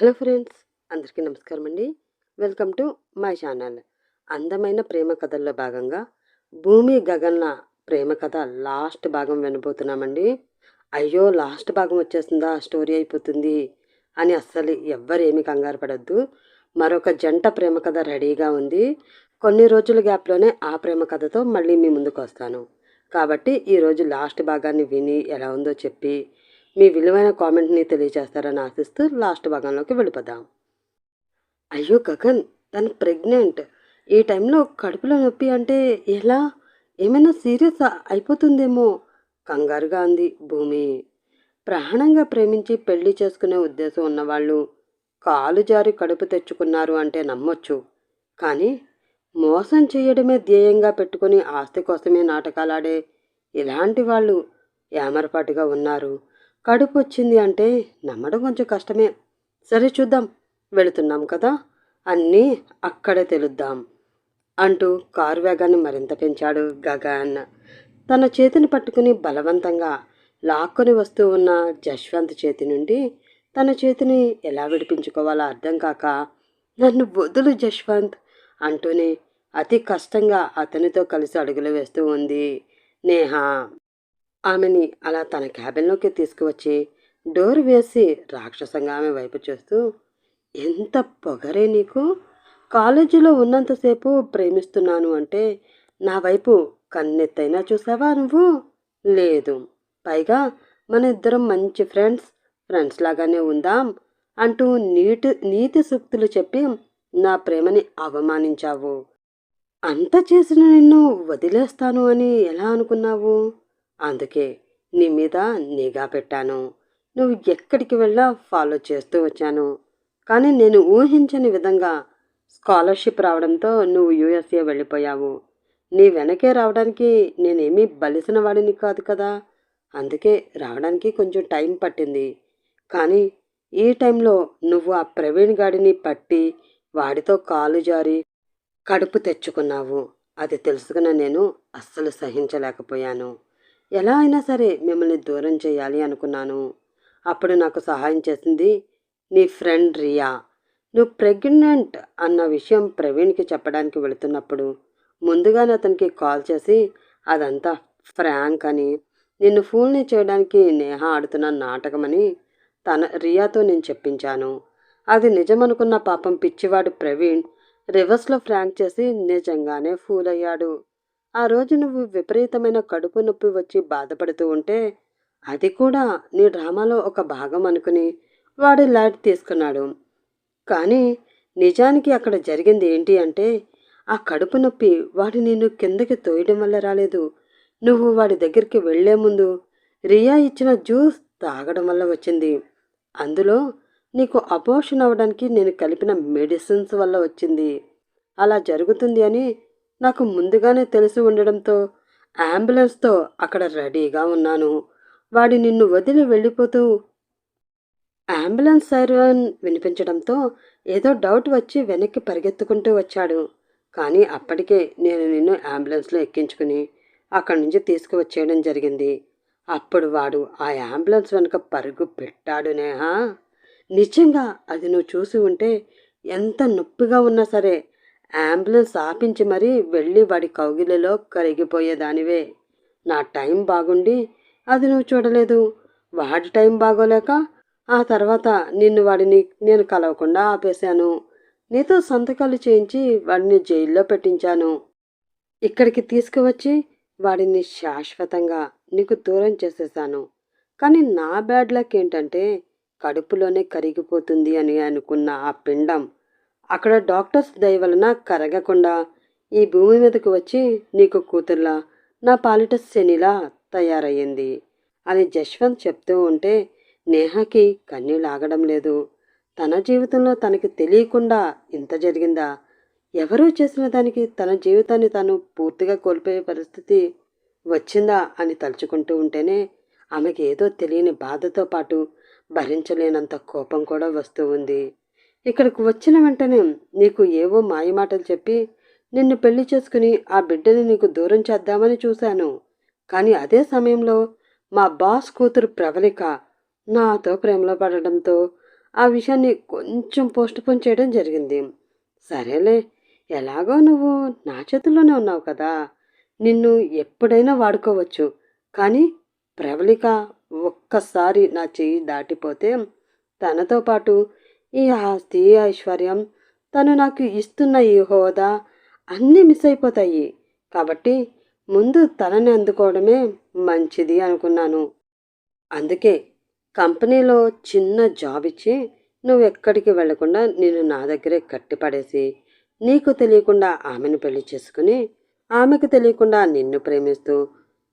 Hello friends అందరికీ నమస్కారం అండి వెల్కమ్ టు మై ఛానల్. అందమైన ప్రేమ కథల్లో భాగంగా భూమి గగన్న ప్రేమ కథ లాస్ట్ భాగం వినబోతున్నామండి. అయ్యో లాస్ట్ భాగం వచ్చేస్తుందా? స్టోరీ అయిపోతుంది అని అస్సలు ఎవ్వరు కంగారు పడద్దు. మరొక జంట ప్రేమ కథ రెడీగా ఉంది. కొన్ని రోజుల గ్యాప్లోనే ఆ ప్రేమ కథతో మళ్ళీ మీ ముందుకు వస్తాను. కాబట్టి ఈరోజు లాస్ట్ భాగాన్ని విని ఎలా ఉందో చెప్పి మీ విలువైన కామెంట్ని తెలియజేస్తారని ఆశిస్తూ లాస్ట్ భాగంలోకి వెళ్ళిపోదాం. అయ్యో గగన్ తను ప్రెగ్నెంట్. ఈ టైంలో కడుపులో నొప్పి అంటే ఎలా? ఏమైనా సీరియస్ అయిపోతుందేమో? కంగారుగా అంది భూమి. ప్రాణంగా ప్రేమించి పెళ్ళి చేసుకునే ఉద్దేశం ఉన్నవాళ్ళు కాలు జారి కడుపు తెచ్చుకున్నారు అంటే నమ్మొచ్చు. కానీ మోసం చేయడమే ధ్యేయంగా పెట్టుకుని ఆస్తి కోసమే నాటకాలాడే ఇలాంటి వాళ్ళు ఏమరపాటుగా ఉన్నారు? కడుపు వచ్చింది అంటే నమ్మడం కొంచెం కష్టమే. సరే చూద్దాం వెళుతున్నాం కదా అన్నీ అక్కడే తెలుద్దాం అంటూ కారు వేగాన్ని మరింత పెంచాడు గగన్. తన చేతిని పట్టుకుని బలవంతంగా లాక్కొని వస్తూ ఉన్న జశ్వంత్ చేతి నుండి తన చేతిని ఎలా విడిపించుకోవాలో అర్థం కాక నన్ను వదులు జశ్వంత్ అంటూనే అతి కష్టంగా అతనితో కలిసి అడుగులు వేస్తూ ఉంది నేహా. ఆమెని అలా తన క్యాబిన్లోకి తీసుకువచ్చి డోర్ వేసి రాక్షసంగా ఆమె వైపు చూస్తూ ఎంత పొగరే నీకు? కాలేజీలో ఉన్నంతసేపు ప్రేమిస్తున్నాను అంటే నా వైపు కన్నెత్తైనా చూసావా నువ్వు? లేదు. పైగా మన ఇద్దరం మంచి ఫ్రెండ్స్. ఫ్రెండ్స్ లాగానే ఉందాం అంటూ నీటి నీతి సూక్తులు చెప్పి నా ప్రేమని అవమానించావు. అంత చేసిన నిన్ను వదిలేస్తాను అని ఎలా అనుకున్నావు? అందుకే నీ మీద నిఘా పెట్టాను. నువ్వు ఎక్కడికి వెళ్ళా ఫాలో చేస్తూ వచ్చాను. కానీ నేను ఊహించని విధంగా స్కాలర్షిప్ రావడంతో నువ్వు యూఎస్ఏ వెళ్ళిపోయావు. నీ వెనకే రావడానికి నేనేమీ బలిసిన వాడిని కాదు కదా. అందుకే రావడానికి కొంచెం టైం పట్టింది. కానీ ఈ టైంలో నువ్వు ఆ ప్రవీణ్ గాడిని పట్టి వాడితో కాలు జారి కడుపు తెచ్చుకున్నావు. అది తెలుసుకున్న నేను అస్సలు సహించలేకపోయాను. ఎలా అయినా సరే మిమ్మల్ని దూరం చేయాలి అనుకున్నాను. అప్పుడు నాకు సహాయం చేసింది నీ ఫ్రెండ్ రియా. నువ్వు ప్రెగ్నెంట్ అన్న విషయం ప్రవీణ్కి చెప్పడానికి వెళుతున్నప్పుడు ముందుగానే అతనికి కాల్ చేసి అదంతా ఫ్రాంక్ అని నిన్ను ఫూల్ని చేయడానికి నేహ ఆడుతున్న నాటకమని తన రియాతో నేను చెప్పించాను. అది నిజమనుకున్న పాపం పిచ్చివాడు ప్రవీణ్ రివర్స్లో ఫ్రాంక్ చేసి నిజంగానే ఫూల్ అయ్యాడు. ఆ రోజు నువ్వు విపరీతమైన కడుపు నొప్పి వచ్చి బాధపడుతూ ఉంటే అది కూడా నీ డ్రామాలో ఒక భాగం అనుకుని వాడు లైట్ తీసుకున్నాడు. కానీ నిజానికి అక్కడ జరిగింది ఏంటి అంటే ఆ కడుపు నొప్పి వాడు నిన్ను కిందకి తోయడం వల్ల రాలేదు. నువ్వు వాడి దగ్గరికి వెళ్ళే ముందు రియా ఇచ్చిన జ్యూస్ తాగడం వల్ల వచ్చింది. అందులో నీకు అపోషన్ అవ్వడానికి నేను కలిపిన మెడిసిన్స్ వల్ల వచ్చింది. అలా జరుగుతుంది అని నాకు ముందుగానే తెలిసి ఉండడంతో అంబులెన్స్తో అక్కడ రెడీగా ఉన్నాను. వాడి నిన్ను వదిలి వెళ్ళిపోతూ అంబులెన్స్ సైరన్ వినిపించడంతో ఏదో డౌట్ వచ్చి వెనక్కి పరిగెత్తుకుంటూ వచ్చాడు. కానీ అప్పటికే నేను నిన్ను అంబులెన్స్లో ఎక్కించుకుని అక్కడి నుంచి తీసుకువచ్చేయడం జరిగింది. అప్పుడు వాడు ఆ అంబులెన్స్ వెనుక పరుగు పెట్టాడు నేహా. నిజంగా అది నువ్వు చూసి ఉంటే ఎంత నొప్పిగా ఉన్నా సరే అంబులెన్స్ ఆపించి మరీ వెళ్ళి వాడి కౌగిలిలో కరిగిపోయేదానివే. నా టైం బాగుండి అది నువ్వు చూడలేదు. వాడి టైం బాగోలేక ఆ తర్వాత నిన్ను వాడిని నేను కలవకుండా ఆపేశాను. నీతో సంతకాలు చేయించి వాడిని జైల్లో పెట్టించాను. ఇక్కడికి తీసుకువచ్చి వాడిని శాశ్వతంగా నీకు దూరం చేసేసాను కానీ నా బ్యాడ్ లక్ ఏంటంటే కడుపులోనే కరిగిపోతుంది అని అనుకున్న ఆ పిండం అక్కడ డాక్టర్స్ దయ వలన కరగకుండా ఈ భూమి మీదకు వచ్చి నీకు కూతుర్లా నా పాలిట శనిలా తయారయ్యింది అని జశ్వంత్ చెప్తూ ఉంటే నేహాకి కన్నీళ్ళు ఆగడం లేదు. తన జీవితంలో తనకి తెలియకుండా ఇంత జరిగిందా? ఎవరూ చేసిన దానికి తన జీవితాన్ని తాను పూర్తిగా కోల్పోయే పరిస్థితి వచ్చిందా అని తలుచుకుంటూ ఉంటేనే ఆమెకి ఏదో తెలియని బాధతో పాటు భరించలేనంత కోపం కూడా వస్తూ ఉంది. ఇక్కడికి వచ్చిన వెంటనే నీకు ఏవో మాయమాటలు చెప్పి నిన్ను పెళ్ళి చేసుకుని ఆ బిడ్డని నీకు దూరం చేద్దామని చూశాను. కానీ అదే సమయంలో మా బాస్ కూతురు ప్రవళిక నాతో ప్రేమలో పడడంతో ఆ విషయాన్ని కొంచెం పోస్ట్పోన్ చేయడం జరిగింది. సరేలే ఎలాగో నువ్వు నా చేతుల్లోనే ఉన్నావు కదా. నిన్ను ఎప్పుడైనా వాడుకోవచ్చు. కానీ ప్రవళిక ఒక్కసారి నా చెయ్యి దాటిపోతే తనతో పాటు ఈ ఆస్తి ఐశ్వర్యం తను నాకు ఇస్తున్న ఈ హోదా అన్నీ మిస్ అయిపోతాయి. కాబట్టి ముందు తనని అందుకోవడమే మంచిది అనుకున్నాను. అందుకే కంపెనీలో చిన్న జాబ్ ఇచ్చి నువ్వు ఎక్కడికి వెళ్ళకుండా నేను నా దగ్గరే కట్టిపడేసి నీకు తెలియకుండా ఆమెను పెళ్ళి చేసుకుని ఆమెకు తెలియకుండా నిన్ను ప్రేమిస్తూ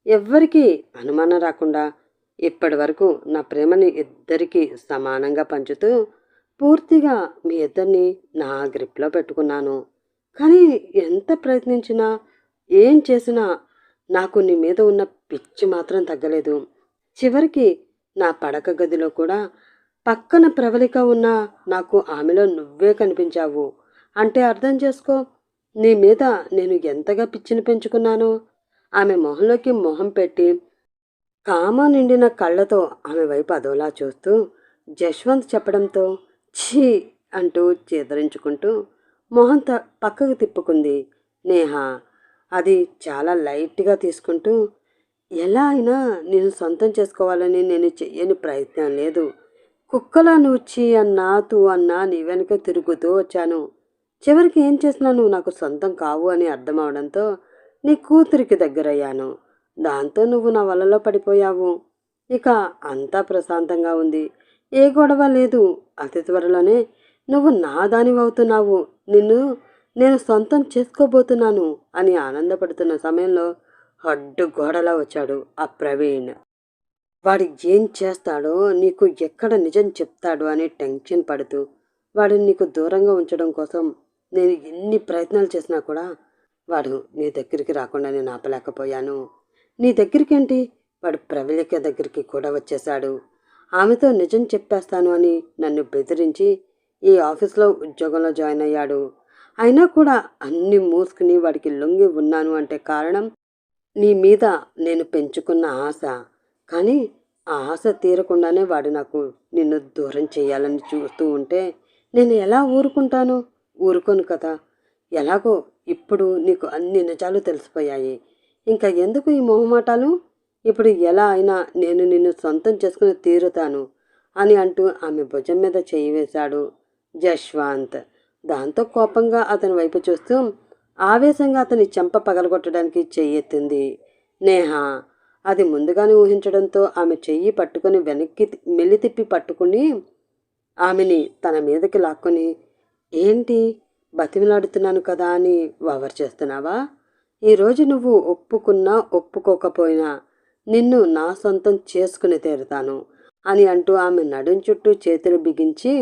ఎవ్వరికీ అనుమానం రాకుండా ఇప్పటి వరకు నా ప్రేమని ఇద్దరికీ సమానంగా పంచుతూ పూర్తిగా మీ ఇద్దరిని నా గ్రిప్లో పెట్టుకున్నాను. కానీ ఎంత ప్రయత్నించినా ఏం చేసినా నాకు నీ మీద ఉన్న పిచ్చి మాత్రం తగ్గలేదు. చివరికి నా పడక గదిలో కూడా పక్కన ప్రవళిక ఉన్న నాకు ఆమెలో నువ్వే కనిపించావు. అంటే అర్థం చేసుకో నీ మీద నేను ఎంతగా పిచ్చిని పెంచుకున్నానో. ఆమె మొహంలోకి మొహం పెట్టి కామ నిండిన కళ్ళతో ఆమె వైపు అదోలా చూస్తూ జశ్వంత్ చెప్పడంతో ఛీ అంటూ చేదరించుకుంటూ మొహం త పక్కకు తిప్పుకుంది నేహ. అది చాలా లైట్గా తీసుకుంటూ ఎలా అయినా నేను సొంతం చేసుకోవాలని నేను చెయ్యని ప్రయత్నం లేదు. కుక్కలా నువ్వు ఛీ అన్నా తూ అన్నా నీ వెనక తిరుగుతూ వచ్చాను. చివరికి ఏం చేసినా నువ్వు? నాకు సొంతం కావు అని అర్థమవడంతో నీ కూతురికి దగ్గరయ్యాను. దాంతో నువ్వు నా వలలో పడిపోయావు. ఇక అంతా ప్రశాంతంగా ఉంది. ఏ గొడవ లేదు. అతి త్వరలోనే నువ్వు నా దానివవుతున్నావు నిన్ను నేను సొంతం చేసుకోబోతున్నాను అని ఆనందపడుతున్న సమయంలో అడ్డు గోడలా వచ్చాడు ఆ ప్రవీణ్. వాడు ఏం చేస్తాడో నీకు ఎక్కడ నిజం చెప్తాడు అని టెన్షన్ పడుతూ వాడిని నీకు దూరంగా ఉంచడం కోసం నేను ఎన్ని ప్రయత్నాలు చేసినా కూడా వాడు నీ దగ్గరికి రాకుండా నేను ఆపలేకపోయాను. నీ దగ్గరికి ఏంటి వాడు ప్రవళిక దగ్గరికి కూడా వచ్చేశాడు. ఆమెతో నిజం చెప్పేస్తాను అని నన్ను బెదిరించి ఈ ఆఫీస్లో ఉద్యోగంలో జాయిన్ అయ్యాడు. అయినా కూడా అన్ని మూసుకుని వాడికి లొంగి ఉన్నాను అంటే కారణం నీ మీద నేను పెంచుకున్న ఆశ. కానీ ఆ ఆశ తీరకుండానే వాడు నాకు నిన్ను దూరం చేయాలని చూస్తూ ఉంటే నేను ఎలా ఊరుకుంటాను? ఊరుకోను కదా. ఎలాగో ఇప్పుడు నీకు అన్ని నిజాలు తెలిసిపోయాయి. ఇంకా ఎందుకు ఈ మొహమాటాలు? ఇప్పుడు ఎలా అయినా నేను నిన్ను సొంతం చేసుకుని తీరుతాను అని అంటూ ఆమె భుజం మీద చేయి వేశాడు జశ్వాంత్. దాంతో కోపంగా అతని వైపు చూస్తూ ఆవేశంగా అతని చెంప పగలగొట్టడానికి చెయ్యెత్తింది నేహా అది ముందుగానే ఊహించడంతో ఆమె చెయ్యి పట్టుకొని వెనక్కి మెల్లి తిప్పి పట్టుకుని ఆమెని తన మీదకి లాక్కొని ఏంటి? బతిమిలాడుతున్నాను కదా అని వవర్ చేస్తున్నావా? ఈరోజు నువ్వు ఒప్పుకున్నా ఒప్పుకోకపోయినా నిన్ను నా సొంతం చేసుకుని తీరుతాను అని అంటూ ఆమె నడుం చుట్టూ చేతులు బిగించి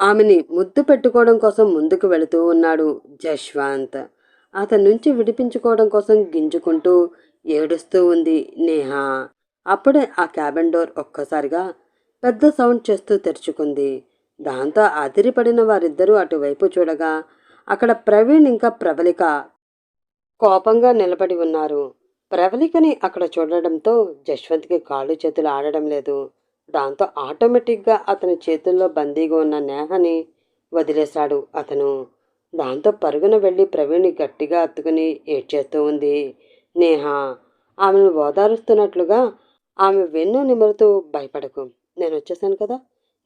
ఆమెని ముద్దు పెట్టుకోవడం కోసం ముందుకు వెళుతూ ఉన్నాడు జశ్వాంత్. అతని నుంచి విడిపించుకోవడం కోసం గింజుకుంటూ ఏడుస్తూ ఉంది నేహా. అప్పుడే ఆ క్యాబిన్ డోర్ ఒక్కసారిగా పెద్ద సౌండ్ చేస్తూ తెరుచుకుంది. దాంతో అదిరిపడిన వారిద్దరూ అటువైపు చూడగా అక్కడ ప్రవీణ్ ఇంకా ప్రబలిక కోపంగా నిలబడి ఉన్నారు. ప్రవళికని అక్కడ చూడడంతో జశ్వంత్కి కాళ్ళు చేతులు ఆడడం లేదు. దాంతో ఆటోమేటిక్గా అతని చేతుల్లో బందీగా ఉన్న నేహని వదిలేశాడు అతను. దాంతో పరుగున వెళ్ళి ప్రవీణ్ని గట్టిగా అత్తుకుని ఏడ్చేస్తూ ఉంది నేహ. ఆమెను ఓదారుస్తున్నట్లుగా ఆమె వెన్ను నిమురుతూ భయపడకు నేను వచ్చేసాను కదా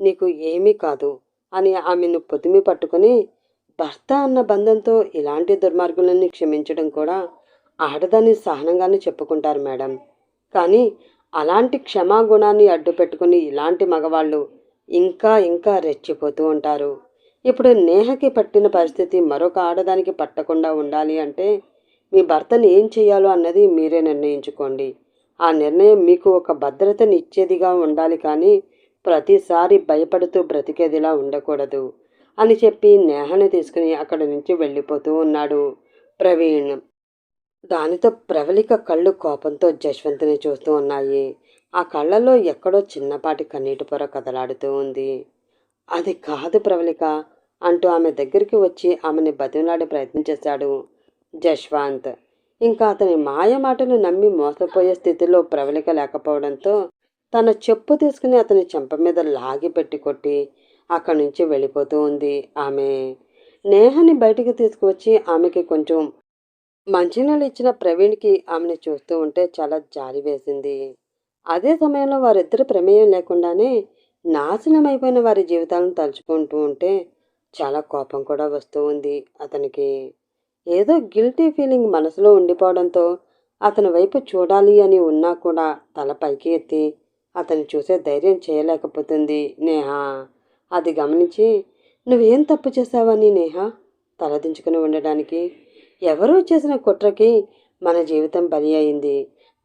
నీకు ఏమీ కాదు అని ఆమెను పొదిమి పట్టుకొని భర్త అన్న బంధంతో ఇలాంటి దుర్మార్గులన్నీ క్షమించడం కూడా ఆడదాన్ని సహనంగానే చెప్పుకుంటారు మేడం. కానీ అలాంటి క్షమాగుణాన్ని అడ్డు పెట్టుకుని ఇలాంటి మగవాళ్ళు ఇంకా ఇంకా రెచ్చిపోతూ ఉంటారు. ఇప్పుడు నేహకి పట్టిన పరిస్థితి మరొక ఆడదానికి పట్టకుండా ఉండాలి అంటే మీ భర్తని ఏం చేయాలో అన్నది మీరే నిర్ణయించుకోండి. ఆ నిర్ణయం మీకు ఒక భద్రతని ఇచ్చేదిగా ఉండాలి కానీ ప్రతిసారి భయపడుతూ బ్రతికేదిలా ఉండకూడదు అని చెప్పి నేహని తీసుకుని అక్కడి నుంచి వెళ్ళిపోతూ ఉన్నాడు ప్రవీణ్. దానితో ప్రవళిక కళ్ళు కోపంతో జశ్వంత్ని చూస్తూ ఉన్నాయి. ఆ కళ్ళలో ఎక్కడో చిన్నపాటి కన్నీటి పొర కదలాడుతూ ఉంది. అది కాదు ప్రవళిక అంటూ ఆమె దగ్గరికి వచ్చి ఆమెని బతిమలాడే ప్రయత్నం చేశాడు జశ్వంత్. ఇంకా అతని మాయ మాటలు నమ్మి మోసపోయే స్థితిలో ప్రవళిక లేకపోవడంతో తన చెప్పు తీసుకుని అతని చెంప మీద లాగి పెట్టి కొట్టి అక్కడి నుంచి వెళ్ళిపోతూ ఉంది ఆమె. నేహని బయటికి తీసుకువచ్చి ఆమెకి కొంచెం మంచినీళ్ళు ఇచ్చిన ప్రవీణ్కి ఆమెను చూస్తూ ఉంటే చాలా జాలి వేసింది. అదే సమయంలో వారిద్దరి ప్రమేయం లేకుండానే నాశనమైపోయిన వారి జీవితాలను తలుచుకుంటూ ఉంటే చాలా కోపం కూడా వస్తూ ఉంది అతనికి. ఏదో గిల్టీ ఫీలింగ్ మనసులో ఉండిపోవడంతో అతని వైపు చూడాలి అని ఉన్నా కూడా తల పైకి ఎత్తి అతన్ని చూసే ధైర్యం చేయలేకపోతుంది నేహ. అది గమనించి నువ్వేం తప్పు చేశావని నేహ? తలదించుకుని ఉండడానికి ఎవరో చేసిన కుట్రకి మన జీవితం బలి అయింది.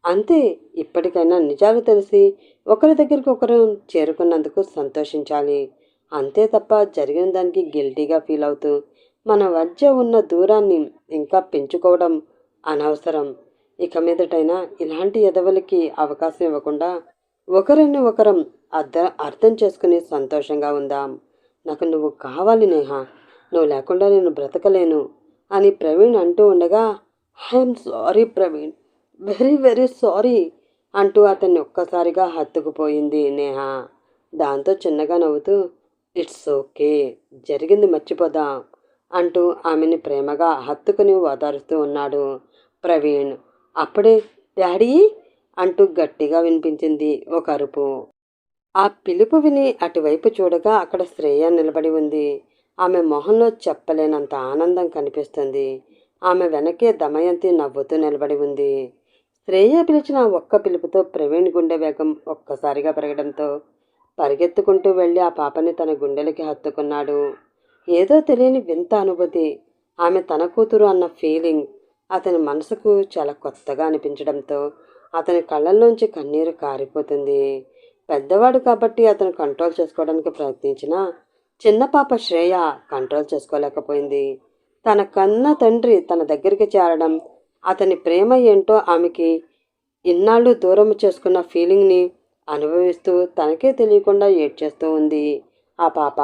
అంతే ఇప్పటికైనా నిజాలు తెలిసి ఒకరి దగ్గరికి ఒకరు చేరుకున్నందుకు సంతోషించాలి. అంతే తప్ప జరిగిన దానికి గిల్టీగా ఫీల్ అవుతూ మన మధ్య ఉన్న దూరాన్ని ఇంకా పెంచుకోవడం అనవసరం. ఇక మీదటైనా ఇలాంటి ఎదవలకి అవకాశం ఇవ్వకుండా ఒకరిని ఒకరం అర్థ అర్థం చేసుకుని సంతోషంగా ఉందాం. నాకు నువ్వు కావాలి నేహ. నువ్వు లేకుండా నేను బ్రతకలేను. అని ప్రవీణ్ అంటూ ఉండగా I'm sorry Praveen. Very very sorry అంటూ అతన్ని ఒక్కసారిగా హత్తుకుపోయింది నేహ. దాంతో చిన్నగా నవ్వుతూ ఇట్స్ ఓకే. జరిగింది మర్చిపోదాం అంటూ ఆమెని ప్రేమగా హత్తుకుని ఓదారుస్తూ ఉన్నాడు ప్రవీణ్. అప్పుడే డాడీ అంటూ గట్టిగా వినిపించింది ఒక అరుపు. ఆ పిలుపు విని అటువైపు చూడగా అక్కడ శ్రేయ నిలబడి ఉంది. ఆమె మొహంలో చెప్పలేనంత ఆనందం కనిపిస్తుంది. ఆమె వెనకే దమయంతి నవ్వుతూ నిలబడి ఉంది. శ్రేయ పిలిచిన ఒక్క పిలుపుతో ప్రవీణ్ గుండె వేగం ఒక్కసారిగా పెరగడంతో పరిగెత్తుకుంటూ వెళ్ళి ఆ పాపని తన గుండెలకి హత్తుకున్నాడు. ఏదో తెలియని వింత అనుభూతి ఆమె తన కూతురు అన్న ఫీలింగ్ అతని మనసుకు చాలా కొత్తగా అనిపించడంతో అతని కళ్ళల్లోంచి కన్నీరు కారిపోతుంది. పెద్దవాడు కాబట్టి అతను కంట్రోల్ చేసుకోవడానికి ప్రయత్నించినా చిన్న పాప శ్రేయ కంట్రోల్ చేసుకోలేకపోయింది. తన కన్న తండ్రి తన దగ్గరికి చేరడం అతని ప్రేమ ఏంటో ఆమెకి ఇన్నాళ్ళు దూరం చేసుకున్న ఫీలింగ్ని అనుభవిస్తూ తనకే తెలియకుండా ఏడ్చేస్తూ ఉంది ఆ పాప.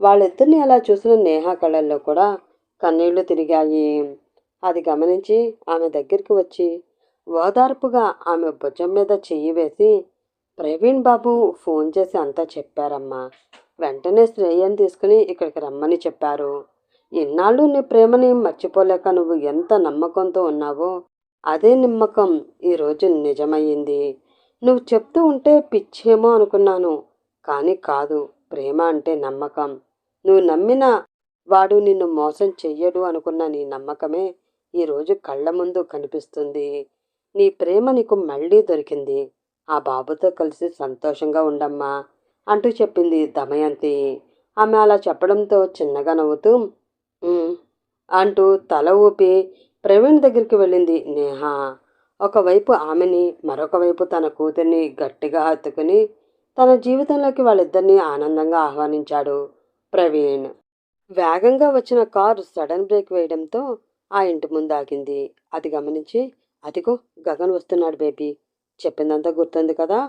వాళ్ళిద్దరిని అలా చూసిన నేహ కళ్ళల్లో కూడా కన్నీళ్ళు తిరిగాయి. అది గమనించి ఆమె దగ్గరికి వచ్చి ఓదార్పుగా ఆమె భుజం మీద చెయ్యి వేసి ప్రవీణ్ బాబు ఫోన్ చేసి అంతా చెప్పారమ్మా. వెంటనే శ్రేయని తీసుకుని ఇక్కడికి రమ్మని చెప్పారు. ఇన్నాళ్ళు నీ ప్రేమని మర్చిపోలేక నువ్వు ఎంత నమ్మకంతో ఉన్నావో అదే నమ్మకం ఈరోజు నిజమయ్యింది. నువ్వు చెప్తూ ఉంటే పిచ్చేమో అనుకున్నాను కానీ కాదు ప్రేమ అంటే నమ్మకం. నువ్వు నమ్మిన వాడు నిన్ను మోసం చెయ్యడు అనుకున్న నీ నమ్మకమే ఈరోజు కళ్ళ ముందు కనిపిస్తుంది. నీ ప్రేమ నీకు మళ్ళీ దొరికింది. ఆ బాబుతో కలిసి సంతోషంగా ఉండమ్మా. అంటూ చెప్పింది దమయంతి. ఆమె అలా చెప్పడంతో చిన్నగా నవ్వుతూ అంటూ తల ఊపి ప్రవీణ్ దగ్గరికి వెళ్ళింది నేహ. ఒకవైపు ఆమెని మరొక వైపు తన కూతుర్ని గట్టిగా హత్తుకుని తన జీవితంలోకి వాళ్ళిద్దరినీ ఆనందంగా ఆహ్వానించాడు ప్రవీణ్. వేగంగా వచ్చిన కారు సడన్ బ్రేక్ వేయడంతో ఆ ఇంటి ముందు ఆగింది. అది గమనించి అదిగో గగన్ వస్తున్నాడు బేబీ. చెప్పిందంతా గుర్తుంది కదా?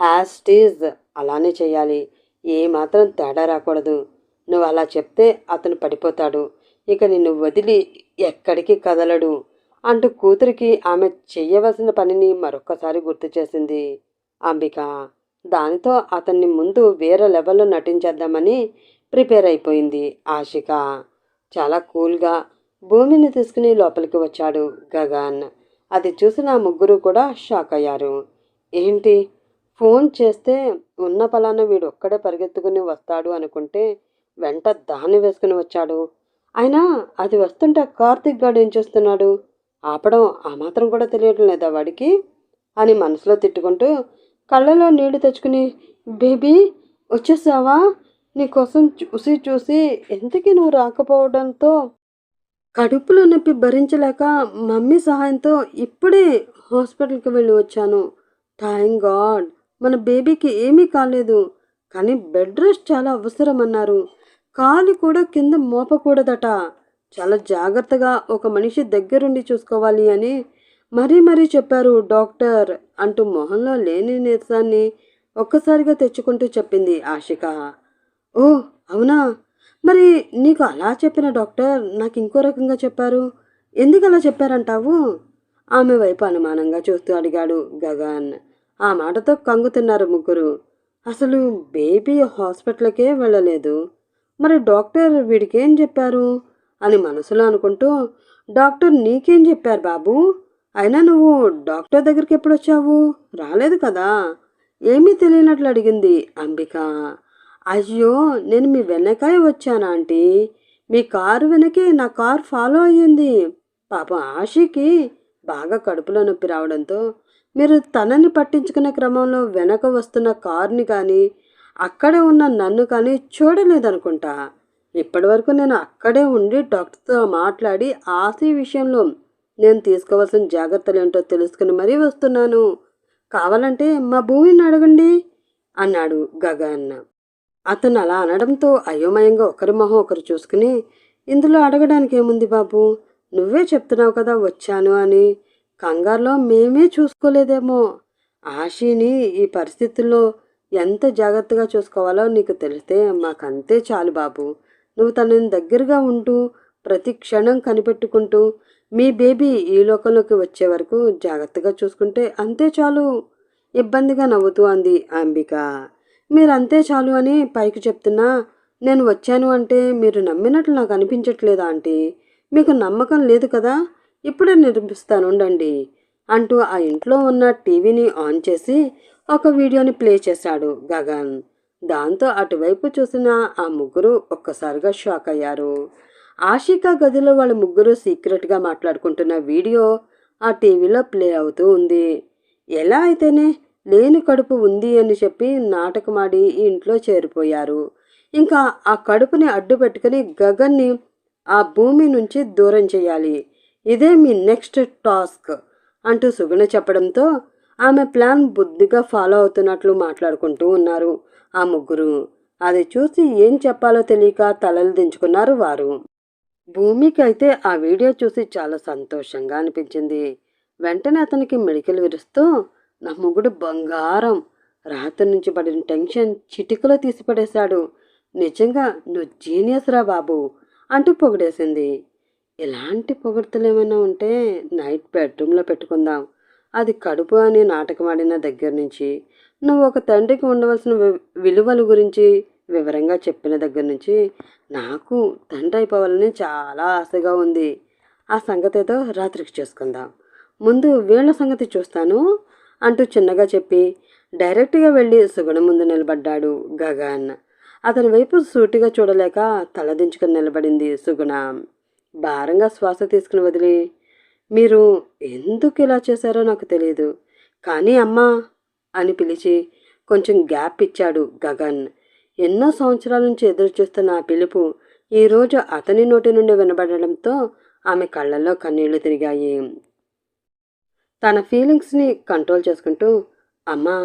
హ్యాస్టీజ్ అలానే చేయాలి. ఏ మాత్రం తేడా రాకూడదు. నువ్వు అలా చెప్తే అతను పడిపోతాడు. ఇక నిన్ను వదిలి ఎక్కడికి కదలడు అంటూ కూతురికి ఆమె చేయవలసిన పనిని మరొక్కసారి గుర్తు చేసింది అంబిక. దానితో అతన్ని ముందు వేరే లెవెల్లో నటించేద్దామని ప్రిపేర్ అయిపోయింది ఆశిక. చాలా కూల్గా భూమిని తీసుకుని లోపలికి వచ్చాడు గగన్. అది చూసిన ముగ్గురు కూడా షాక్ అయ్యారు. ఏంటి? ఫోన్ చేస్తే ఉన్న పలానా వీడు ఒక్కడే పరిగెత్తుకుని వస్తాడు అనుకుంటే వెంట దాన్ని వేసుకుని వచ్చాడు. అయినా అది వస్తుంటే కార్తిక్ గాడు ఏం చేస్తున్నాడు? ఆపడం ఆ మాత్రం కూడా తెలియడం లేదా వాడికి? అని మనసులో తిట్టుకుంటూ కళ్ళలో నీళ్ళు తెచ్చుకుని బేబీ వచ్చేసావా? నీకోసం చూసి చూసి ఎంతకీ నువ్వు రాకపోవడంతో కడుపులో నొప్పి భరించలేక మమ్మీ సహాయంతో ఇప్పుడే హాస్పిటల్కి వెళ్ళి వచ్చాను. Thank God. మన బేబీకి ఏమీ కాలేదు. కానీ బెడ్ రెస్ట్ చాలా అవసరం అన్నారు కాలు కూడా కింద మోపకూడదట. చాలా జాగ్రత్తగా ఒక మనిషి దగ్గరుండి చూసుకోవాలి అని మరీ మరీ చెప్పారు డాక్టర్ అంటూ మొహంలో లేని నీరసాన్ని ఒక్కసారిగా తెచ్చుకుంటూ చెప్పింది ఆశిక. ఓ అవునా? మరి నీకు అలా చెప్పిన డాక్టర్ నాకు ఇంకో రకంగా చెప్పారు. ఎందుకు అలా చెప్పారంటావు? ఆమె వైపు అనుమానంగా చూస్తూ అడిగాడు గగన్. ఆ మాటతో కంగుతున్నారు ముగ్గురు. అసలు బేబీ హాస్పిటల్కే వెళ్ళలేదు. మరి డాక్టర్ వీడికేం చెప్పారు? అని మనసులో అనుకుంటూ డాక్టర్ నీకేం చెప్పారు బాబు? అయినా నువ్వు డాక్టర్ దగ్గరికి ఎప్పుడు వచ్చావు రాలేదు కదా? ఏమీ తెలియనట్లు అడిగింది అంబిక. అయ్యో నేను మీ వెనకాయ వచ్చానా ఆంటీ? మీ కారు వెనకే నా కారు ఫాలో అయ్యింది. పాపం ఆశీకి బాగా కడుపులో నొప్పి రావడంతో మీరు తనని పట్టించుకునే క్రమంలో వెనక వస్తున్న కారుని కానీ అక్కడే ఉన్న నన్ను కానీ చూడలేదనుకుంటా. ఇప్పటి వరకు నేను అక్కడే ఉండి డాక్టర్తో మాట్లాడి ఆశీ విషయంలో నేను తీసుకోవాల్సిన జాగ్రత్తలు ఏంటో తెలుసుకుని మరీ వస్తున్నాను. కావాలంటే మా భూమిని అడగండి అన్నాడు గగన్. అతను అలా అనడంతో అయోమయంగా ఒకరి మొహం ఒకరు చూసుకుని ఇందులో అడగడానికి ఏముంది బాబు? నువ్వే చెప్తున్నావు కదా వచ్చాను అని కంగారులో మేమే చూసుకోలేదేమో. ఆశీని ఈ పరిస్థితుల్లో ఎంత జాగ్రత్తగా చూసుకోవాలో నీకు తెలిస్తే మాకంతే చాలు బాబు. నువ్వు తనని దగ్గరగా ఉంటూ ప్రతి క్షణం కనిపెట్టుకుంటూ మీ బేబీ ఈ లోకంలోకి వచ్చే వరకు జాగ్రత్తగా చూసుకుంటే అంతే చాలు. ఇబ్బందిగా నవ్వుతూ అంది అంబిక. మీరంతే చాలు అని పైకి చెప్తున్నా నేను వచ్చాను అంటే మీరు నమ్మినట్లు నాకు అనిపించట్లేదా ఆంటీ? మీకు నమ్మకం లేదు కదా? ఇప్పుడే నిర్మిస్తాను ఉండండి అంటూ ఆ ఇంట్లో ఉన్న టీవీని ఆన్ చేసి ఒక వీడియోని ప్లే చేశాడు గగన్. దాంతో అటువైపు చూసిన ఆ ముగ్గురు ఒక్కసారిగా షాక్ అయ్యారు. ఆషికా గదిలో వాళ్ళ ముగ్గురు సీక్రెట్గా మాట్లాడుకుంటున్న వీడియో ఆ టీవీలో ప్లే అవుతూ ఉంది. ఎలా అయితేనే లేని కడుపు ఉంది అని చెప్పి నాటకమాడి ఈ ఇంట్లో చేరిపోయారు. ఇంకా ఆ కడుపుని అడ్డు పెట్టుకుని గగన్ని ఆ భూమి నుంచి దూరం చేయాలి. ఇదే మీ నెక్స్ట్ టాస్క్ అంటూ సుగుణ చెప్పడంతో ఆమె ప్లాన్ బుద్ధిగా ఫాలో అవుతున్నట్లు మాట్లాడుకుంటూ ఉన్నారు ఆ ముగ్గురు. అది చూసి ఏం చెప్పాలో తెలియక తలలు దించుకున్నారు వారు. భూమికి అయితే ఆ వీడియో చూసి చాలా సంతోషంగా అనిపించింది. వెంటనే అతనికి మెడికల్ విరుస్తూ నా మొగుడు బంగారం. రాత్రి నుంచి పడిన టెన్షన్ చిటికలో తీసిపడేశాడు. నిజంగా నువ్వు జీనియస్ రా బాబు అంటూ పొగిడేసింది. ఇలాంటి పొగడ్తలు ఏమైనా ఉంటే నైట్ బెడ్రూమ్లో పెట్టుకుందాం. అది కడుపు అని నాటకం ఆడిన దగ్గర నుంచి నువ్వు ఒక తండ్రికి ఉండవలసిన వి- విలువల గురించి వివరంగా చెప్పిన దగ్గర నుంచి నాకు తండ్రి అయిపోవాలని చాలా ఆశగా ఉంది. ఆ సంగతి ఏదో రాత్రికి చేసుకుందాం. ముందు వీళ్ళ సంగతి చూస్తాను అంటూ చిన్నగా చెప్పి డైరెక్ట్గా వెళ్ళి సుగుణ ముందు నిలబడ్డాడు గగన్. అతని వైపు సూటిగా చూడలేక తలదించుకుని నిలబడింది సుగుణ. భారంగా శ్వాస తీసుకుని వదిలి. మీరు ఎందుకు ఇలా చేశారో నాకు తెలియదు కానీ అమ్మా అని పిలిచి కొంచెం గ్యాప్ ఇచ్చాడు గగన్. ఎన్నో సంవత్సరాల నుంచి ఎదురు చూస్తున్న ఆ పిలుపు ఈరోజు అతని నోటి నుండి వినబడడంతో ఆమె కళ్ళల్లో కన్నీళ్ళు తిరిగాయి. తన ఫీలింగ్స్ని కంట్రోల్ చేసుకుంటూ అమ్మా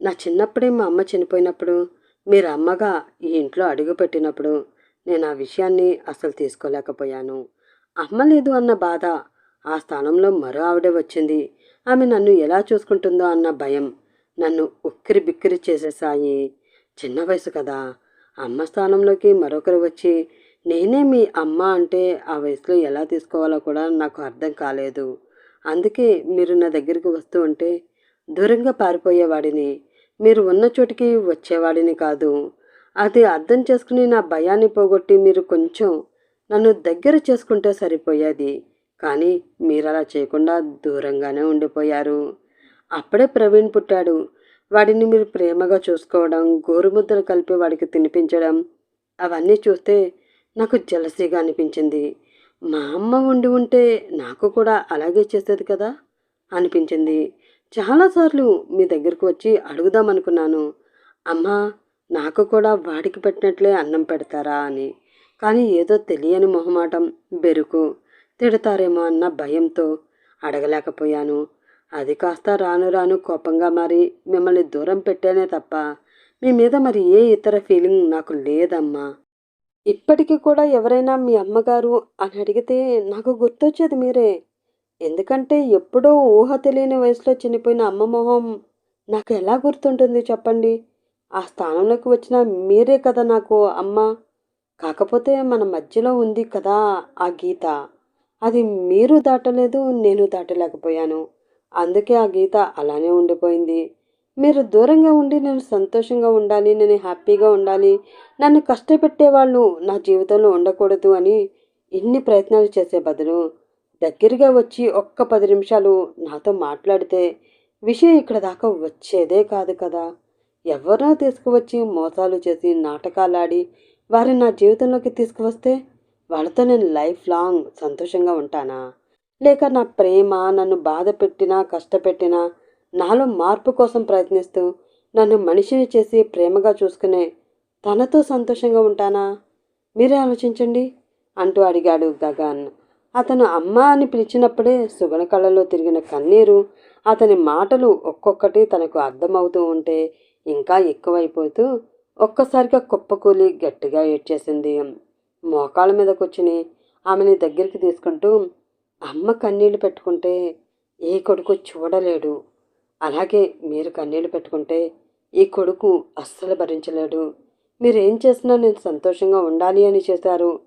నా చిన్నప్పుడే మా అమ్మ చనిపోయినప్పుడు మీరు అమ్మగా ఈ ఇంట్లో అడుగుపెట్టినప్పుడు నేను ఆ విషయాన్ని అసలు తీసుకోలేకపోయాను. అమ్మ లేదు అన్న బాధ ఆ స్థానంలో మరో ఆవిడ వచ్చింది. ఆమె నన్ను ఎలా చూసుకుంటుందో అన్న భయం నన్ను ఉక్కిరి బిక్కిరి చేసేసాయి చిన్న వయసు కదా. అమ్మ స్థానంలోకి మరొకరు వచ్చి నేనే మీ అమ్మ అంటే ఆ వయసులో ఎలా తీసుకోవాలో కూడా నాకు అర్థం కాలేదు. అందుకే మీరు నా దగ్గరికి వస్తూ ఉంటే దూరంగా పారిపోయేవాడిని. మీరు ఉన్న చోటికి వచ్చేవాడిని కాదు. అది అర్థం చేసుకుని నా భయాన్ని పోగొట్టి మీరు కొంచెం నన్ను దగ్గర చేసుకుంటే సరిపోయేది. కానీ మీరు అలా చేయకుండా దూరంగానే ఉండిపోయారు. అప్పుడే ప్రవీణ్ పుట్టాడు. వాడిని మీరు ప్రేమగా చూసుకోవడం గోరుముద్దలు కలిపి వాడికి తినిపించడం అవన్నీ చూస్తే నాకు జలసీగా అనిపించింది. మా అమ్మ ఉండి ఉంటే నాకు కూడా అలాగే చేసేది కదా? అనిపించింది. చాలాసార్లు మీ దగ్గరకు వచ్చి అడుగుదామనుకున్నాను. అమ్మా నాకు కూడా వాడికి పెట్టినట్లే అన్నం పెడతారా అని. కానీ ఏదో తెలియని మొహమాటం బెరుకు తిడతారేమో అన్న భయంతో అడగలేకపోయాను. అది కాస్త రాను రాను కోపంగా మారి మిమ్మల్ని దూరం పెట్టానే తప్ప మీ మీద మరి ఏ ఇతర ఫీలింగ్ నాకు లేదమ్మా. ఇప్పటికీ కూడా ఎవరైనా మీ అమ్మగారు అని అడిగితే నాకు గుర్తొచ్చేది మీరే. ఎందుకంటే ఎప్పుడో ఊహ తెలియని వయసులో చనిపోయిన అమ్మ మొహం నాకు ఎలా గుర్తుంటుంది చెప్పండి? ఆ స్థానంలోకి వచ్చిన మీరే కదా నాకు అమ్మ. కాకపోతే మన మధ్యలో ఉంది కదా ఆ గీత. అది మీరు దాటలేదు నేను దాటలేకపోయాను. అందుకే ఆ గీత అలానే ఉండిపోయింది. మీరు దూరంగా ఉండి నేను సంతోషంగా ఉండాలి నేను హ్యాపీగా ఉండాలి నన్ను కష్టపెట్టే వాళ్ళు నా జీవితంలో ఉండకూడదు అని ఇన్ని ప్రయత్నాలు చేసే బదులు దగ్గరగా వచ్చి ఒక్క పది నిమిషాలు నాతో మాట్లాడితే విషయం ఇక్కడ దాకా వచ్చేదే కాదు కదా. ఎవరినో తీసుకువచ్చి మోసాలు చేసి నాటకాలాడి వారిని నా జీవితంలోకి తీసుకువస్తే వాళ్ళతో నేను లైఫ్ లాంగ్ సంతోషంగా ఉంటానా? లేక నా ప్రేమ నన్ను బాధ పెట్టినా కష్టపెట్టినా నాలో మార్పు కోసం ప్రయత్నిస్తూ నన్ను మనిషిని చేసి ప్రేమగా చూసుకునే తనతో సంతోషంగా ఉంటానా? మీరే ఆలోచించండి అంటూ అడిగాడు గగన్. అతను అమ్మ అని పిలిచినప్పుడే సుగణ కళ్ళలో తిరిగిన కన్నీరు అతని మాటలు ఒక్కొక్కటి తనకు అర్థమవుతూ ఉంటే ఇంకా ఎక్కువైపోతూ ఒక్కసారిగా కుప్పకూలి గట్టిగా ఏడ్చేసింది. మోకాళ్ళ మీద కూర్చుని ఆమెని దగ్గరికి తీసుకుంటూ అమ్మ కన్నీళ్ళు పెట్టుకుంటే ఏ కొడుకు చూడలేడు. అలాగే మీరు కన్నీళ్ళు పెట్టుకుంటే ఈ కొడుకు అస్సలు భరించలేడు. మీరేం చేసినా నేను సంతోషంగా ఉండాలి అని చేశారు.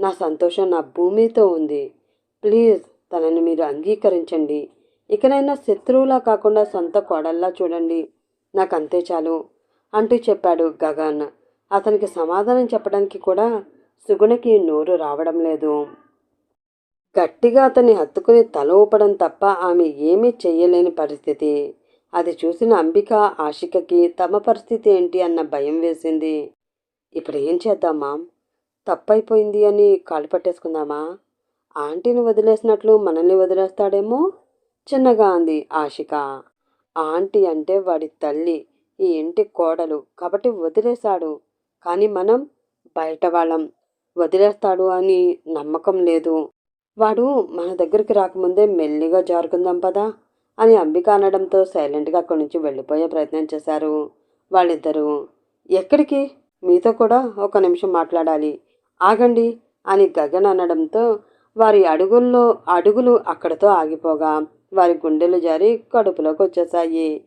నా సంతోషం నా భూమితో ఉంది. ప్లీజ్ తనని మీరు అంగీకరించండి. ఇకనైనా శత్రువులా కాకుండా సొంత కోడల్లా చూడండి. నాకు అంతే చాలు అంటూ చెప్పాడు గగన్. అతనికి సమాధానం చెప్పడానికి కూడా సుగుణకి నోరు రావడం లేదు. గట్టిగా అతన్ని హత్తుకుని తల ఊపడం తప్ప ఆమె ఏమీ చెయ్యలేని పరిస్థితి. అది చూసిన అంబిక ఆశికకి తమ పరిస్థితి ఏంటి అన్న భయం వేసింది. ఇప్పుడు ఏం చేద్దామా తప్పైపోయింది అని కాలు పట్టేసుకుందామా? ఆంటీని వదిలేసినట్లు మనల్ని వదిలేస్తాడేమో? చిన్నగా అంది ఆశిక. ఆంటీ అంటే వాడి తల్లి ఈ ఇంటి కోడలు కాబట్టి వదిలేశాడు. కానీ మనం బయట వాళ్ళం వదిలేస్తాడు అని నమ్మకం లేదు. వాడు మన దగ్గరికి రాకముందే మెల్లిగా జారుకుందాం పదా అని అంబిక అనడంతో సైలెంట్గా అక్కడి నుంచి వెళ్ళిపోయే ప్రయత్నం చేశారు వాళ్ళిద్దరూ. ఎక్కడికి? మీతో కూడా ఒక నిమిషం మాట్లాడాలి. ఆగండి అని గగన్ అనడంతో వారి అడుగుల్లో అడుగులు అక్కడితో ఆగిపోగా వారి గుండెలు జారి కడుపులోకి వచ్చేసాయి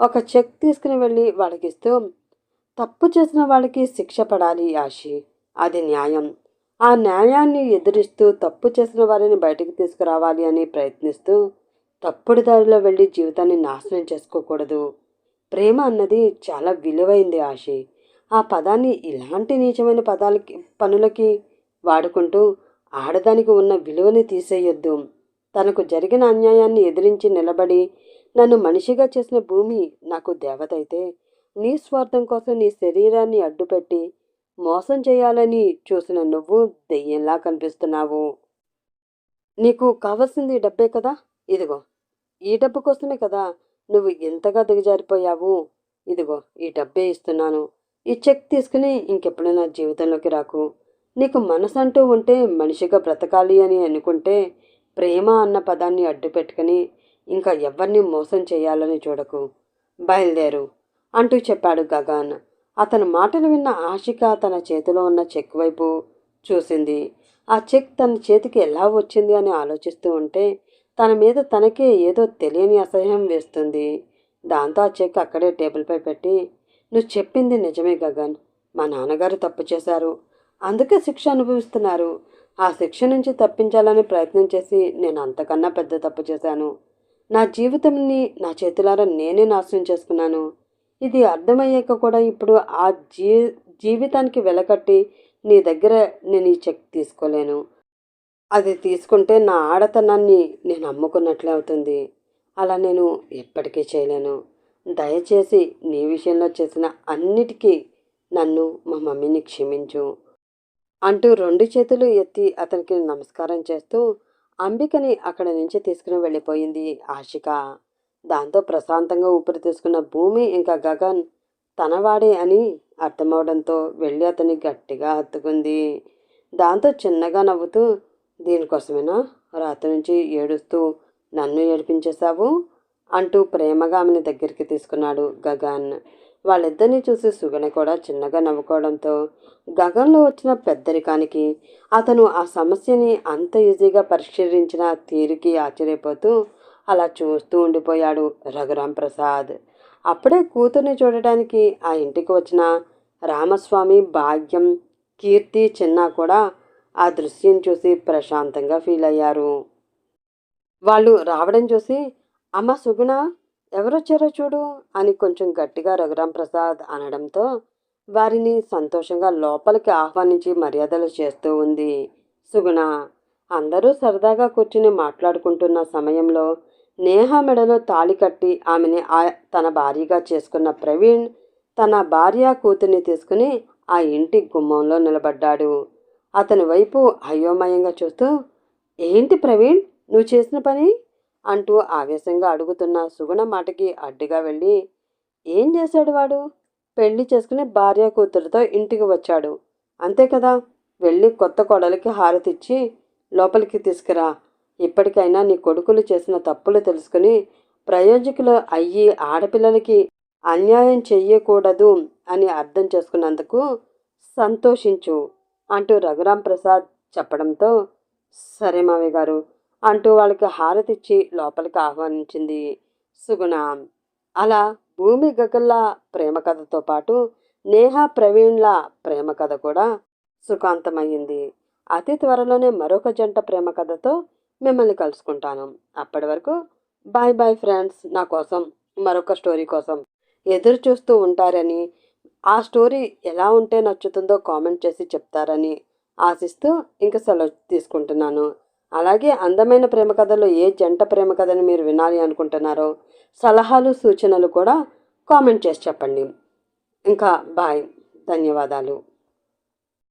ఒక చెక్ తీసుకుని వెళ్ళి వాళ్ళకిస్తూ తప్పు చేసిన వాళ్ళకి శిక్ష పడాలి ఆశి. అది న్యాయం. ఆ న్యాయాన్ని ఎదురిస్తూ తప్పు చేసిన వారిని బయటకు తీసుకురావాలి అని ప్రయత్నిస్తూ తప్పుడు దారిలో వెళ్ళి జీవితాన్ని నాశనం చేసుకోకూడదు. ప్రేమ అన్నది చాలా విలువైంది ఆశి. ఆ పదాన్ని ఇలాంటి నీచమైన పదాలకి పనులకి వాడుకుంటూ ఆడదానికి ఉన్న విలువని తీసేయొద్దు. తనకు జరిగిన అన్యాయాన్ని ఎదిరించి నిలబడి నన్ను మనిషిగా చేసిన భూమి నాకు దేవత అయితే నీ స్వార్థం కోసం నీ శరీరాన్ని అడ్డుపెట్టి మోసం చేయాలని చూసిన నువ్వు దెయ్యంలా కనిపిస్తున్నావు. నీకు కావాల్సింది ఈ డబ్బే కదా? ఇదిగో ఈ డబ్బు కోసమే కదా నువ్వు ఎంతగా దిగజారిపోయావు. ఇదిగో ఈ డబ్బే ఇస్తున్నాను. ఈ చెక్ తీసుకుని ఇంకెప్పుడు నా జీవితంలోకి రాకు. నీకు మనసు అంటూ ఉంటే మనిషిగా బ్రతకాలి అని అనుకుంటే ప్రేమ అన్న పదాన్ని అడ్డు పెట్టుకుని ఇంకా ఎవరిని మోసం చేయాలని చూడకు. బయలుదేరు అంటూ చెప్పాడు గగన్. అతని మాటలు విన్న ఆశిక తన చేతిలో ఉన్న చెక్ వైపు చూసింది. ఆ చెక్ తన చేతికి ఎలా వచ్చింది అని ఆలోచిస్తూ ఉంటే తన మీద తనకే ఏదో తెలియని అసహ్యం వేస్తుంది. దాంతో ఆ చెక్ అక్కడే టేబుల్పై పెట్టి నువ్వు చెప్పింది నిజమే గగన్. మా నాన్నగారు తప్పు చేశారు. అందుకే శిక్ష అనుభవిస్తున్నారు. ఆ శిక్ష నుంచి తప్పించాలని ప్రయత్నం చేసి నేను అంతకన్నా పెద్ద తప్పు చేశాను. నా జీవితంని నా చేతులారా నేనే నాశనం చేసుకున్నాను. ఇది అర్థమయ్యాక కూడా ఇప్పుడు ఆ జీ జీవితానికి వెలకట్టి నీ దగ్గర నేను ఈ చెక్ తీసుకోలేను. అది తీసుకుంటే నా ఆడతనాన్ని నేను అమ్ముకున్నట్లే అవుతుంది. అలా నేను ఎప్పటికీ చేయలేను. దయచేసి నీ విషయంలో చేసిన అన్నిటికీ నన్ను మా మమ్మీని క్షమించు. అంటూ రెండు చేతులు ఎత్తి అతనికి నమస్కారం చేస్తూ అంబికని అక్కడి నుంచి తీసుకుని వెళ్ళిపోయింది ఆశిక. దాంతో ప్రశాంతంగా ఊపిరి తీసుకున్న భూమి ఇంకా గగన్ తనవాడే అని అర్థమవడంతో వెళ్ళి అతని గట్టిగా హత్తుకుంది. దాంతో చిన్నగా నవ్వుతూ దీనికోసమేనా? రాత్రి నుంచి ఏడుస్తూ నన్ను ఏడిపించేశావు? అంటూ ప్రేమగా ఆమెని దగ్గరికి తీసుకున్నాడు గగన్. వాళ్ళిద్దరిని చూసి సుగణ కూడా చిన్నగా నవ్వుకోవడంతో గగన్లో వచ్చిన పెద్దరికానికి అతను ఆ సమస్యని అంత ఈజీగా పరిష్కరించిన తీరుకి ఆశ్చర్యపోతూ అలా చూస్తూ ఉండిపోయాడు రఘురాం ప్రసాద్. అప్పుడే కూతుర్ని చూడటానికి ఆ ఇంటికి వచ్చిన రామస్వామి భాగ్యం కీర్తి చిన్న కూడా ఆ దృశ్యం చూసి ప్రశాంతంగా ఫీల్ అయ్యారు. వాళ్ళు రావడం చూసి అమ్మ సుగుణ ఎవరొచ్చారో చూడు అని కొంచెం గట్టిగా రఘురాం ప్రసాద్ అనడంతో వారిని సంతోషంగా లోపలికి ఆహ్వానించి మర్యాదలు చేస్తూ ఉంది. సుగుణ అందరూ సరదాగా కూర్చుని మాట్లాడుకుంటున్న సమయంలో నేహ మెడలో తాళి కట్టి ఆమెని ఆ- తన భార్యగా చేసుకున్న ప్రవీణ్ తన భార్య కూతుర్ని తీసుకుని ఆ ఇంటి గుమ్మంలో నిలబడ్డాడు. అతని వైపు అయోమయంగా చూస్తూ ఏంటి ప్రవీణ్ నువ్వు చేసిన పని? అంటూ ఆవేశంగా అడుగుతున్న సుగుణ మాటకి అడ్డుగా వెళ్ళి ఏం చేశాడు వాడు? పెళ్ళి చేసుకుని భార్య కూతురుతో ఇంటికి వచ్చాడు. అంతే కదా? వెళ్ళి కొత్త కోడలికి హారతిచ్చి లోపలికి తీసుకురా. ఇప్పటికైనా నీ కొడుకులు చేసిన తప్పులు తెలుసుకుని ప్రయోజకులు అయ్యి ఆడపిల్లలకి అన్యాయం చెయ్యకూడదు అని అర్థం చేసుకున్నందుకు సంతోషించు అంటూ రఘురాం ప్రసాద్ చెప్పడంతో సరే మావయ్య గారు అంటూ వాళ్ళకి హారతిచ్చి లోపలికి ఆహ్వానించింది సుగుణ. అలా భూమి గగల్లా ప్రేమ కథతో పాటు నేహా ప్రవీణ్ల ప్రేమ కథ కూడా సుఖాంతమయ్యింది. అతి త్వరలోనే మరొక జంట ప్రేమ కథతో మిమ్మల్ని కలుసుకుంటాను. అప్పటి వరకు బాయ్ బాయ్ ఫ్రెండ్స్ నా కోసం మరొక స్టోరీ కోసం ఎదురు చూస్తూ ఉంటారని ఆ స్టోరీ ఎలా ఉంటే నచ్చుతుందో కామెంట్ చేసి చెప్తారని ఆశిస్తూ ఇంక సెలవు తీసుకుంటున్నాను. అలాగే అందమైన ప్రేమ కథలో ఏ జంట ప్రేమ కథని మీరు వినాలి అనుకుంటున్నారో సలహాలు సూచనలు కూడా కామెంట్ చేసి చెప్పండి. ఇంకా బాయ్. ధన్యవాదాలు.